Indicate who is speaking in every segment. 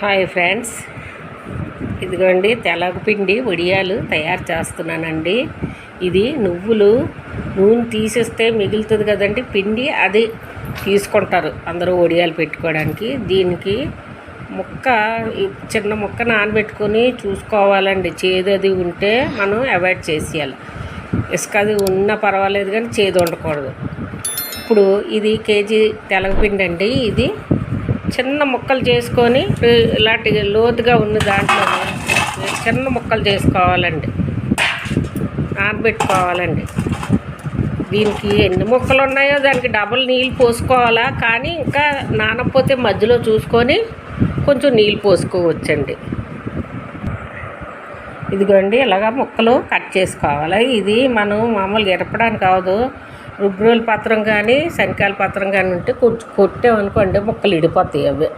Speaker 1: Hi friends. ఇదిగోండి తెలగపిండి వడియాలు తయారు చేస్తున్నానండి. ఇది నువ్వులు నూనె తీసేస్తే మిగులుతుంది కదండి. పిండి అది తీసుకుంటారు అందరూ వడియాలు పెట్టుకోవడానికి. దీనికి ముక్క చిన్న ముక్క నానబెట్టుకొని చూసుకోవాలండి. చేదు అది ఉంటే మనం అవాయిడ్ చేసేయాలి. ఇసుక అది ఉన్నా పర్వాలేదు కానీ చేదు ఉండకూడదు. ఇప్పుడు ఇది కేజీ తెలగపిండి అండి. ఇది చిన్న ముక్కలు చేసుకొని ఇలాంటి లోతుగా ఉన్న దాంట్లో చిన్న ముక్కలు చేసుకోవాలండి. నానబెట్టుకోవాలండి. దీనికి ఎన్ని ముక్కలు ఉన్నాయో దానికి డబుల్ నీళ్ళు పోసుకోవాలా కానీ ఇంకా నానకపోతే మధ్యలో చూసుకొని కొంచెం నీళ్ళు పోసుకోవచ్చండి. ఇదిగోండి ఇలాగా ముక్కలు కట్ చేసుకోవాలి. ఇది మనం మామూలుగా ఎరపడానికి కాదు రుబ్రోల పత్రం కానీ శనకాయల పత్రం కానీ ఉంటే కొంచెం కొట్టామనుకోండి ముక్కలు ఇడిపోతాయి అవి.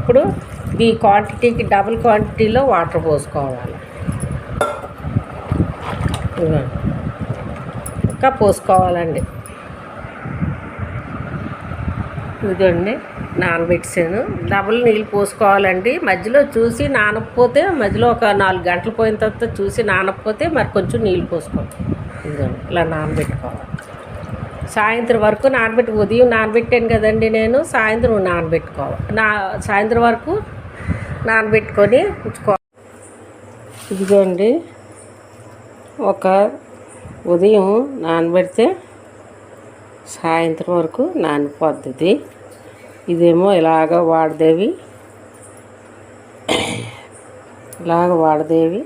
Speaker 1: ఇప్పుడు ఈ క్వాంటిటీకి డబుల్ క్వాంటిటీలో వాటర్ పోసుకోవాలి. ఇంకా పోసుకోవాలండి. ఇదండి నానబెట్టాను డబుల్ నీళ్ళు పోసుకోవాలండి. మధ్యలో చూసి నానకపోతే మధ్యలో ఒక నాలుగు గంటలు పోయిన తర్వాత చూసి నానకపోతే మరి కొంచెం నీళ్ళు పోసుకోవాలి. ఇదిగోండి ఇలా నానబెట్టుకోవాలి. సాయంత్రం వరకు నానబెట్టి ఉదయం నానబెట్టాను కదండి నేను సాయంత్రం నానబెట్టుకోవాలి. నా సాయంత్రం వరకు నానబెట్టుకొని ఉంచుకోవాలి ఇదిగోండి. ఒక ఉదయం నానబెడితే సాయంత్రం వరకు నానిపోద్ది ఇదేమో ఇలాగ వాడదేవి. ఇలాగ వాడదేవి.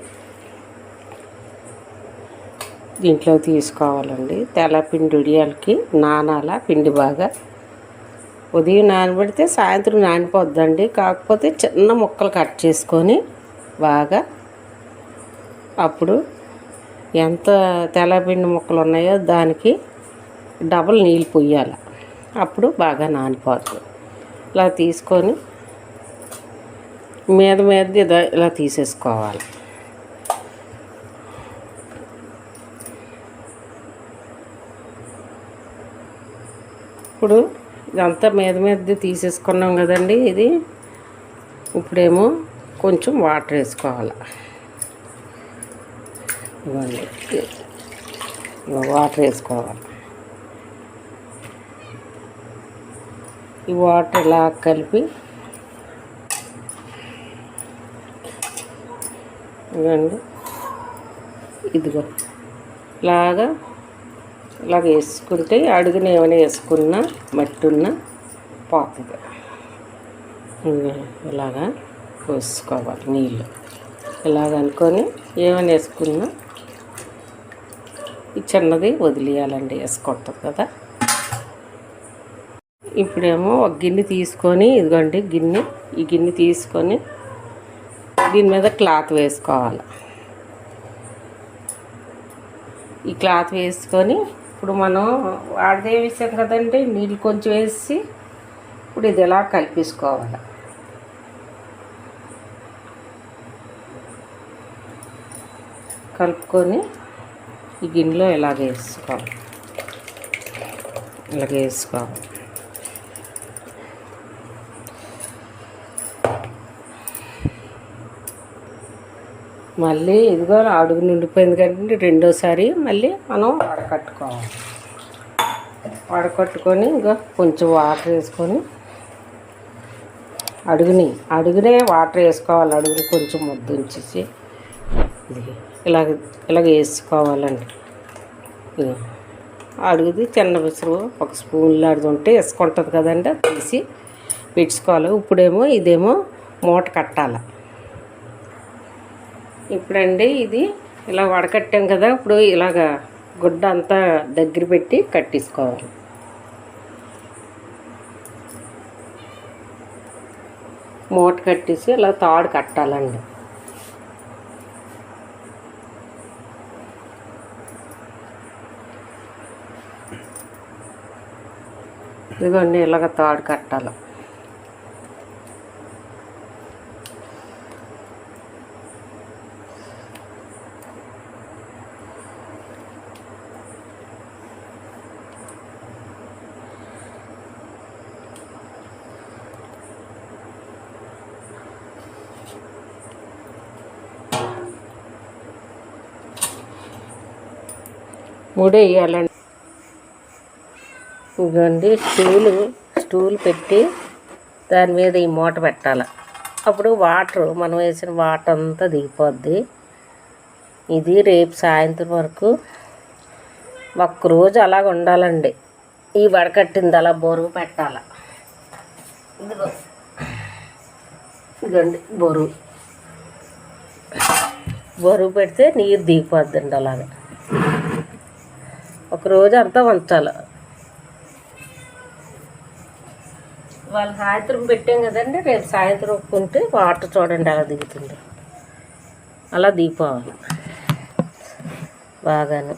Speaker 1: దీంట్లో తీసుకోవాలండి. తెల్లపిండి ఉడియాలకి నానాల పిండి బాగా. ఉదయం నానబెడితే సాయంత్రం నానిపోద్దండి. కాకపోతే చిన్న ముక్కలు కట్ చేసుకొని బాగా అప్పుడు ఎంత తెల్లపిండి ముక్కలు ఉన్నాయో దానికి డబల్ నీళ్ళు పొయ్యాలి అప్పుడు బాగా నానిపోతుంది ఇలా తీసుకొని మీద మీద ఇలా తీసేసుకోవాలి. ఇప్పుడు ఇదంతా మీద మీద తీసేసుకున్నాం కదండి ఇది. ఇప్పుడేమో కొంచెం వాటర్ వేసుకోవాలి. ఇవ్వండి. వాటర్ వేసుకోవాలి. ఈ వాటర్ ఇలా కలిపి ఇవ్వండి. ఇదిగో ఇలాగా ఇలాగ వేసుకుంటే అడుగున ఏమైనా వేసుకున్నా మట్టి ఉన్న పోతుంది ఇలాగా పోసుకోవాలి నీళ్ళు. ఇలాగ అనుకొని ఏమైనా వేసుకున్నా ఈ చిన్నది వదిలేయాలండి వేసుకుంటుంది కదా. ఇప్పుడేమో ఒక గిన్నె తీసుకొని ఇదిగోండి గిన్నె ఈ గిన్నె తీసుకొని దీని మీద క్లాత్ వేసుకోవాలి. ఈ క్లాత్ వేసుకొని ఇప్పుడు మనం వాడితే వేసాం కదండి? నీళ్ళు కొంచెం వేసి ఇప్పుడు ఇది ఇలా కలిపేసుకోవాలి? కలుపుకొని ఈ గిన్నెలో ఇలాగ వేసుకోవాలి. ఇలాగ వేసుకోవాలి. మళ్ళీ ఇదిగో అడుగు నిండిపోయింది కాబట్టి రెండోసారి మళ్ళీ మనం వడకట్టుకోవాలి. వడకట్టుకొని ఇంకా కొంచెం వాటర్ వేసుకొని అడుగుని అడుగునే వాటర్ వేసుకోవాలి అడుగుని కొంచెం ముద్దు ఉంచేసి. ఇలాగ ఇలాగ వేసుకోవాలండి. అడుగుది చిన్న విసురు ఒక స్పూన్ లాంటిది ఉంటే వేసుకుంటుంది కదండి అది తీసి పెట్టుకోవాలి ఇప్పుడేమో ఇదేమో మూట కట్టాలి. ఇప్పుడండి ఇది ఇలా వడకట్టాం కదా ఇప్పుడు ఇలాగ గుడ్డ అంతా దగ్గర పెట్టి కట్టేసుకోవాలి. మూట కట్టేసి ఇలా తాడు కట్టాలండి. ఇదిగోండి ఇలాగ తాడు కట్టాలి. మూడు వేయాలండి ఇదిగోండి స్టూలు స్టూల్ పెట్టి దాని మీద ఈ మూట పెట్టాలి. అప్పుడు వాటర్ మనం వేసిన వాటర్ అంతా దిగిపోద్ది. ఇది రేపు సాయంత్రం వరకు ఒక్కరోజు అలాగ ఉండాలండి. ఈ వడకట్టింది అలా బరువు పెట్టాలి. ఇదిగో ఇదిగోండి బరువు. బరువు పెడితే నీరు దిగిపోద్దండి అలాగా. ఒక రోజు అంతా ఉంచాలి వాళ్ళు సాయంత్రం పెట్టాం కదండి రేపు సాయంత్రం ఒప్పుకుంటే వాటర్ చూడండి అలా దిగుతుంది. అలా దీపావళి. బాగాను.